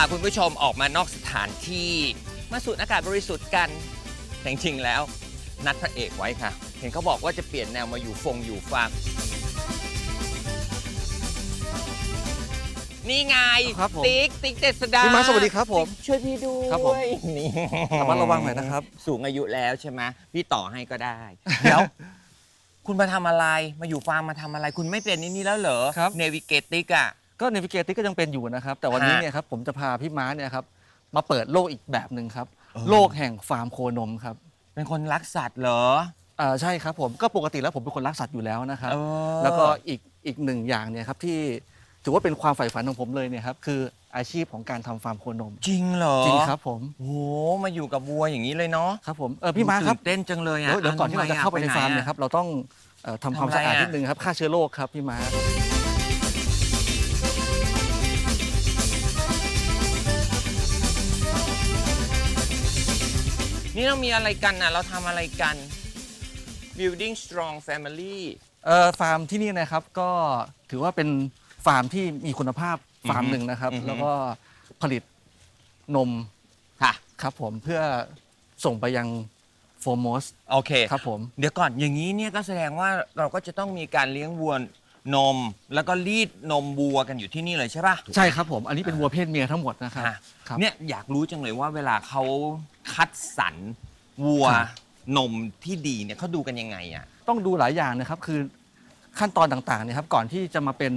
พาคุณผู้ชมออกมานอกสถานที่ มาสูดอากาศบริสุทธิ์กันแต่จริงๆแล้ว นัดพระเอกไว้ค่ะ เห็นเขาบอกว่าจะเปลี่ยนแนวมาอยู่ฟงอยู่ฟาร์มนี่ไงครับผม ติ๊กติ๊กเจษดาพี่ม้าสวัสดีครับผม ช่วยพี่ด้วยครับผม นี่ระมัดระวังหน่อยนะครับ สูงอายุแล้วใช่ไหมพี่ต่อให้ก็ได้เดี๋ยวคุณมาทำอะไรมาอยู่ฟาร์มมาทำอะไร คุณไม่เป็นนี่นี่แล้วเหรอครับ เนวิเกติกอะ ก็เนวิเกติก็ยังเป็นอยู่นะครับ แต่วันนี้ฮะเนี่ยครับผมจะพาพี่ม้าเนี่ยครับมาเปิดโลกอีกแบบหนึ่งครับเออโลกแห่งฟาร์มโคนมครับเป็นคนรักสัตว์เหรออ่าใช่ครับผมก็ปกติแล้วผมเป็นคนรักสัตว์อยู่แล้วนะครับเออแล้วก็อีกอีกหนึ่งอย่างเนี่ยครับที่ถือว่าเป็นความใฝ่ฝันของผมเลยเนี่ยครับคืออาชีพของการทำฟาร์มโคนม จริงเหรอจริงครับผมโอ้โหมาอยู่กับวัวอย่างนี้เลยเนาะครับผมเออพี่ม้าครับตื่นเต้นจังเลยอะเดี๋ยวเดี๋ยวก่อนที่เราจะเข้าไปในฟาร์มทำมอะเนี่ยครับเราต้องเอ่อทำความทำอะไรสะอาดอะนิดนึงครับฆ่าเชื้อโรคครับพี่ม้า นี่เรามีอะไรกันอะเราทำอะไรกัน building strong family เอ่อฟาร์มที่นี่นะครับก็ถือว่าเป็นฟาร์มที่มีคุณภาพฟาร์มอือฮึหนึ่งนะครับ อือฮึ แล้วก็ผลิตนมค่ะ ครับผมเพื่อส่งไปยังโฟร์มอสโอเค ครับผม เดี๋ยวก่อนอย่างนี้เนี่ยก็แสดงว่าเราก็จะต้องมีการเลี้ยงวัวนม แล้วก็รีดนมวัวกันอยู่ที่นี่เลยใช่ปะ ใช่ครับผม อันนี้เป็นวัวเพศเมียทั้งหมดนะครับค่ะครับ เนี่ยอยากรู้จังเลยว่าเวลาเขา คัดสรรวัวครับนมที่ดีเนี่ยเขาดูกันยังไงอะต้องดูหลายอย่างนะครับคือขั้นตอนต่างๆเนี่ยครับก่อนที่จะมาเป็น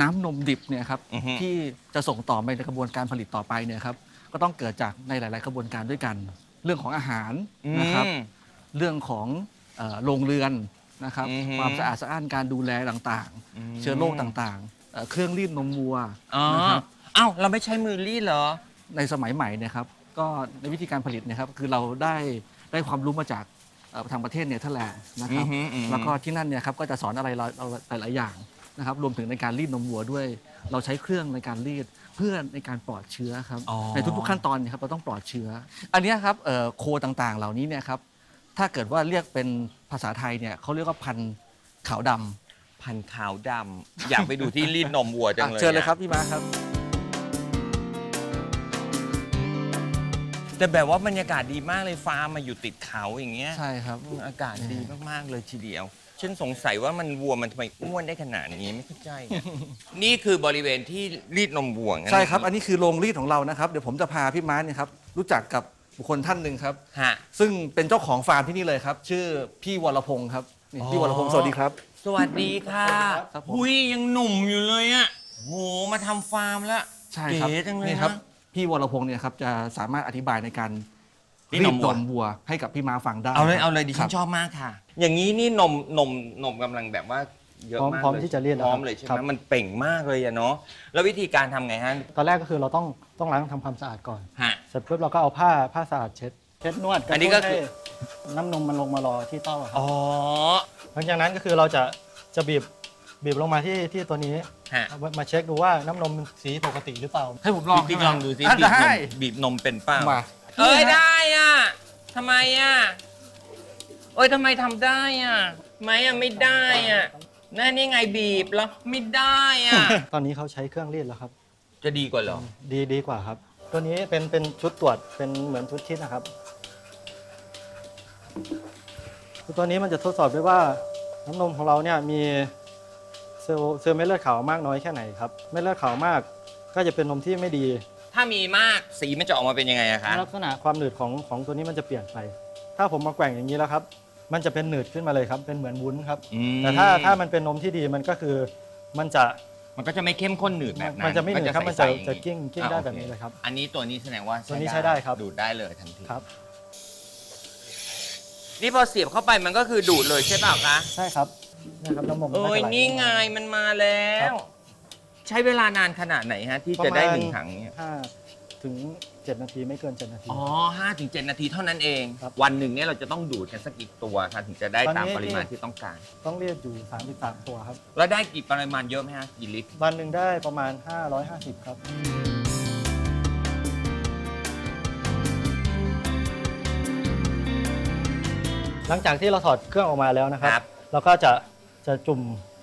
น้ำนมดิบเนี่ยครับอือฮึ ที่จะส่งต่อไปในกระบวนการผลิตต่อไปเนี่ยครับก็ต้องเกิดจากในหลาย ๆ กระบวนการด้วยกัน เรื่องของอาหารนะครับ อืม เรื่องของเอ่อโรงเรือนนะครับ อือฮึความสะอาดสะอ้านการดูแลต่างอืม ๆ เชื้อโรคต่างๆเอ่อเครื่องรีดนมวัวอ๋อนะครับเอ้าเราไม่ใช้มือรีดเหรอ ในสมัยใหม่เนยครับ ก็ในวิธีการผลิตเนะครับคือเราได้ได้ความรู้มาจากเอ่อทางประเทศเนเธอร์แลนด์นะครับอือฮึอือฮึแล้วก็ที่นั่นเนี่ยครับก็จะสอนอะไรเราเราหลาย ๆ อย่างนะครับรวมถึงในการรีดนมวัวด้วย เราใช้เครื่องในการรีดเพื่อในการปลอดเชื้อครับอ๋อในทุก ๆ ขั้นตอนเนี่ยครับเราต้องปลอดเชื้อ อันเนี้ยครับเอ่อโคต่างๆ เหล่านี้เนี่ยครับถ้าเกิดว่าเรียกเป็นภาษาไทยเนี่ยเขาเรียกว่าพันธุ์ขาวดำพันขาวดำอยากไปดูที่รีดนมวัวจังเลยอะเชิญเลยอะครับพี่มาครับ แต่แบบว่าบรรยากาศดีมากเลยฟาร์มมาอยู่ติดเขาอย่างเงี้ยใช่ครับอืมอากาศดีมากๆเลยทีเดียว ฉันสงสัยว่ามันวัวมันทำไมอ้วนได้ขนาดนี้ไม่เข้าใจนี่คือบริเวณที่รีดนมวัวงั้น ใช่ครับ อันนี้คือโรงรีดของเรานะครับ เดี๋ยวผมจะพาพี่ม้าเนี่ยครับรู้จักกับบุคคลท่านหนึ่งครับ ฮะ ซึ่งเป็นเจ้าของฟาร์มที่นี่เลยครับ ชื่อพี่วรพงศ์ครับนี่อ๋อพี่วรพงศ์สวัสดีครับ สวัสดีค่ะครับผม หุยยังหนุ่มอยู่เลยอะโหมาทำฟาร์มแล้วใช่ครับเก๋จังเลยนี่นะครับ พี่วรพงศ์เนี่ยครับจะสามารถอธิบายในการรีรีดดนนมมวัววัวให้กับพี่ม้าฟังได้เอาเลยเอาเลยดิคฉัรันบชอบมากค่ะ อย่างนี้นี่นมนมนมกำลังแบบว่าเยอะพร้อมมากพร้อมเลยที่จะรีดแล้วพร้อมครับเลยใช่ไหครัมบ มันเป่งมากเลยอะเนาะแล้ววิธีการทำไงฮะตอนแรกก็คือเราต้องต้องล้างทำความสะอาดก่อน ฮะ เสร็จปุ๊บเราก็เอาผ้าผ้าสะอาดเช็ดเช็ดนวดระอันนี้ตุ้ก็คือ ให้น้ำนมมันลงมารอที่เต้าครับอ๋อ หลังจากนั้นก็คือเราจะจะบีบ บีบลงมาที่ที่ตัวนี้ฮะเอามาเช็คดูว่าน้ำนมสีปกติหรือเปล่า ให้ผมลองพี่ใช่ไหมลองดูสิอะบีบนได้ มบีบนมเป็นเป้ามาเอ้ยนี่นะได้อะทำไมอะเอ้ยทำไมทำได้อะทำไมอะไม่ได้อะนั่นนี่ไงบีบแล้วไม่ได้อะ ตอนนี้เขาใช้เครื่องรีดแล้วครับ จะดีกว่าเหรอ ดีดีกว่าครับ ตัวนี้เป็นเป็นชุดตรวจเป็นเหมือนชุดคิดนะครับตัวนี้มันจะทดสอบด้วยว่าน้ำนมของเราเนี่ยมี เซลล์เซลล์เม็ดเลือดขาวมากน้อยแค่ไหนครับเม็ดเลือดขาวมากก็จะเป็นนมที่ไม่ดีถ้ามีมากสีมันจะออกมาเป็นยังไงอะคะลักษณะความหนืดของของตัวนี้มันจะเปลี่ยนไป ถ้าผมมาแกว่งอย่างนี้แล้วครับ มันจะเป็นหนืดขึ้นมาเลยครับ เป็นเหมือนวุ้นครับอืมแต่ถ้าถ้ามันเป็นนมที่ดีมันก็คือมันจะมันก็จะไม่เข้มข้นหนืดแบบนั้น มันจะไม่หนืดครับ มันจะใสๆอย่างจะกิ้งกิ้งอะได้โอแบบนี้เลยครับ อันนี้ตัวนี้แสดงว่าตัวนี้ใช้ได้ครับ ดูดได้เลยทันทีครับ นี่พอเสียบเข้าไปมันก็คือดูดเลยใช่เปล่าคะใช่ครับนะครับน้ำนมเอ้ยมัจะหลนี่ไงลมามันมาแล้ว ใช้เวลานานขนาดไหนฮะ ที่จะได้หนึ่งถังเนี่ยห้าถึงเจ็ดนาทีไม่เกินเจ็ดนาที อ๋อห้าถึงเจ็ดนาทีเท่านั้นเองครับวันหนึ่งเนี่ยเราจะต้องดูดกันสักกี่ตัวคะถึงจะได้ตอนตามนี้ปริมาณที่ต้องการ ต้องเรียกอยู่33ตัวครับ แล้วได้กี่ปริมาณเยอะไหมฮะกี่ลิตร วันหนึ่งได้ประมาณ550ครับ หลังจากที่เราถอดเครื่องออกมาแล้วนะครับ ครับ เราก็จะจะจุ่ม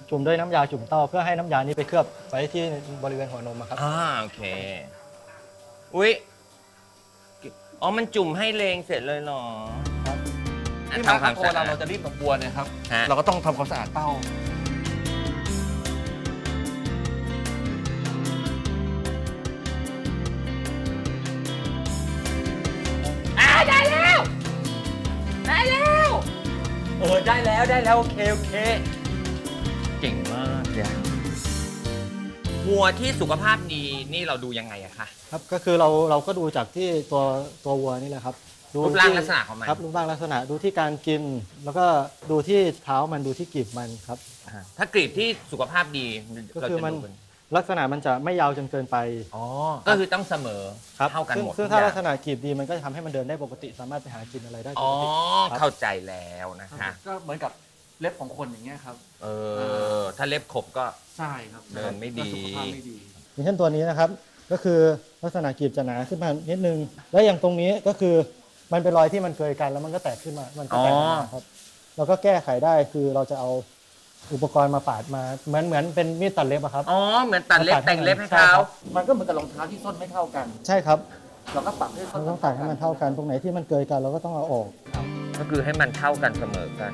จุ่มด้วยน้ำยาจุ่มเต้า เพื่อให้น้ำยานี้ไปเคลือบไว้ที่บริเวณหัวนมอะครับ อ่าโอเค อุ๊ย อ๋อ มันจุ่มให้เลงเสร็จเลยเหรอ ครับอะที่มาทำความโคสะอาเราดเราจะรีดนมบัวเนี่ยครับ ฮะ เราก็ต้องทำความสะอาดเต้าอ่า ได้แล้วได้แล้ว โอเค โอเค เก่งมากเลยวัวที่สุขภาพดีนี่เราดูยังไงอะคะครับก็คือเราเราก็ดูจากที่ตัวตัววัวนี่แหละครับดูรูปร่างที่ลักษณะของมันครับรูปร่างลักษณะดูที่การกิน แล้วก็ดูที่เท้ามันดูที่กีบมันครับอ่าถ้ากรีบที่สุขภาพดีก็เราคือจะมันดูเป็น ลักษณะมันจะไม่ยาวจนเกินไปอ๋อ ก็คือต้องเสมอครับเท่ากันซึ่งหมดซึ่งทุถ้ากอย่ลักษณะกีบดีมันก็จะทำให้มันเดินได้ปกติ สามารถไปหากินอะไรได้ปอ๋อกติครับเข้าใจแล้วนะคะก็เหมือนกับเล็บของคนอย่างเงี้ยครับ เออถ้าเล็บขบก็ ใช่ครับเดินไม่ดี ก็สุขภาพไม่ดี อย่างเช่นตัวนี้นะครับ ก็คือลักษณะกีบจะหนาขึ้นมานิดนึง และอย่างตรงนี้ก็คือมันเป็นรอยที่มันเกยกันแล้วมันก็แตกขึ้นมา มันก็แตกออกมาครับเราก็แก้ไขได้คือเราจะเอา อุปกรณ์มาปาดมาเหมือนเหมือนเป็นมีดตัดเล็บอะครับ อ๋อ เหมือนตัดเล็บมาตัดให้แต่งเล็บให้ใช่เขาครับมันก็เหมือนกับรองเท้าที่ส้นไม่เท่ากัน ใช่ครับเราก็ปรับให้ส้เรานต้องตัดให้มันเท่ากันตรงไหนที่มันเกยกันเราก็ต้องเอาออก ก็คือให้มันเท่ากันเสมอกัน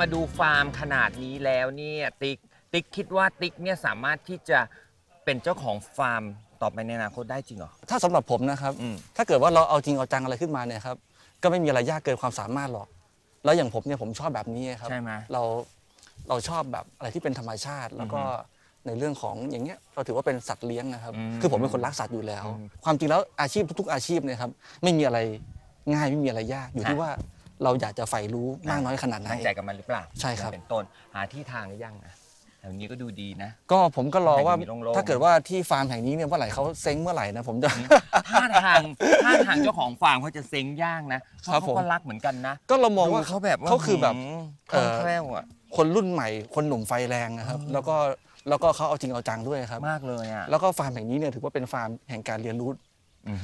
มาดูฟาร์มขนาดนี้แล้วเนี่ยติ๊กติ๊กคิดว่าติ๊กเนี่ยสามารถที่จะเป็นเจ้าของฟาร์มต่อไปในอนาคตได้จริงเหรอ ถ้าสำหรับผมนะครับ อืม ถ้าเกิดว่าเราเอาจริงเอาจังอะไรขึ้นมาเนี่ยครับ ก็ไม่มีอะไรยากเกินความสามารถหรอก แล้วอย่างผมเนี่ยผมชอบแบบนี้ครับ ใช่ไหม เราเราชอบแบบอะไรที่เป็นธรรมชาติ แล้วก็อือฮึในเรื่องของอย่างเงี้ยเราถือว่าเป็นสัตว์เลี้ยงนะครับ อืมคือผมเป็นคนรักสัตว์อยู่แล้วอืมความจริงแล้วอาชีพทุกๆอาชีพเนี่ยครับไม่มีอะไรง่ายไม่มีอะไรยากอยู่ที่อะว่า เราอยากจะใฝ่รู้มากน้อยขนาดไหนตั้งใจกับมันหรือเปล่าใช่ครับเป็นต้นหาที่ทางหรือยังนะแถวนี้ก็ดูดีนะ ก็ผมก็รอว่าให้มีโล่งๆถ้าเกิดว่าที่ฟาร์มแห่งนี้เนี่ยเมื่อไหร่เขาเซ้งเมื่อไหร่นะผมจะท่าทางท่าทางเจ้าของฟาร์มเขาจะเซ็งย่างนะเพราะครับเขาผมก็รักเหมือนกันนะ ก็เรามองว่าดูเขาแบบว่เขาคือแบบหืมคเอ่ล่องอแคล่วอะคนรุ่นใหม่ คนหนุ่มไฟแรงนะครับ แล้วก็แล้วก็เขาเอาจริงเอาจังด้วยครับมากเลยอะแล้วก็ฟาร์มแห่งนี้เนี่ยถือว่าเป็นฟาร์มแห่งการเรียนรู้อือฮึ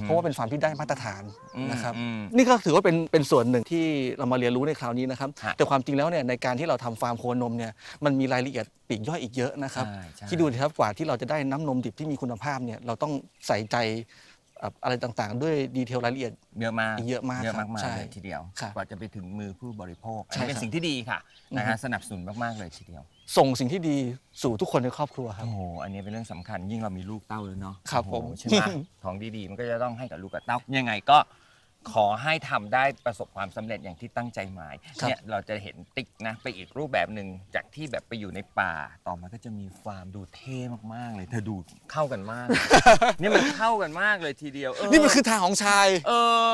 เพราะว่าเป็นฟาร์มที่ได้มาตรฐานอืมนะครับอืมนี่ก็ถือว่าเป็นเป็นส่วนหนึ่งที่เรามาเรียนรู้ในคราวนี้นะครับฮะแต่ความจริงแล้วเนี่ยในการที่เราทำฟาร์มโคนมเนี่ยมันมีรายละเอียดปลีกย่อยอีกเยอะนะครับใช่ใช่คิดดูนะครับกว่าที่เราจะได้น้ำนมดิบที่มีคุณภาพเนี่ยเราต้องใส่ใจเอ่ออะไรต่างๆ ด้วยดีเทลรายละเอียดเยอะมากเยอะมากเยอะครับมากใช่ๆเลยทีเดียวครับกว่าจะไปถึงมือผู้บริโภคอันใช่นี้เป็นครับสิ่งที่ดีค่ะนะอือฮึฮะสนับสนุนมากๆเลยทีเดียว ส่งสิ่งที่ดีสู่ทุกคนในครอบครัวครับ โอ้โห อันนี้เป็นเรื่องสำคัญยิ่งเรามีลูกเต้าแล้วเนาะครับโอ้โหผมใช่ไหมของดีๆ มันก็จะต้องให้กับลูกกับเต้า ยังไงก็ ขอให้ทำได้ประสบความสำเร็จอย่างที่ตั้งใจหมายครับเนี่ยเราจะเห็นติ๊กนะไปอีกรูปแบบหนึ่งจากที่แบบไปอยู่ในป่า ต่อมาก็จะมีฟาร์มดูเท่มากๆเลยเธอดูเข้ากันมากนี่มันเข้ากันมากเลยทีเดียวเออนี่มันคือทางของชาย เออ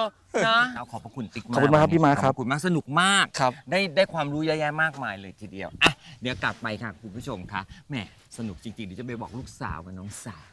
นะเอาขอบพระคุณติ๊กมากขอบคุณมากครับพี่ม้าครับ ขอบคุณมากสนุกมาก ครับ ได้ได้ความรู้เยอะแยะมากมายเลยทีเดียวอะเดี๋ยวกลับไปค่ะคุณผู้ชมคะแหมสนุกจริงๆเดี๋ยวจะไปบอกลูกสาวกับน้องสาว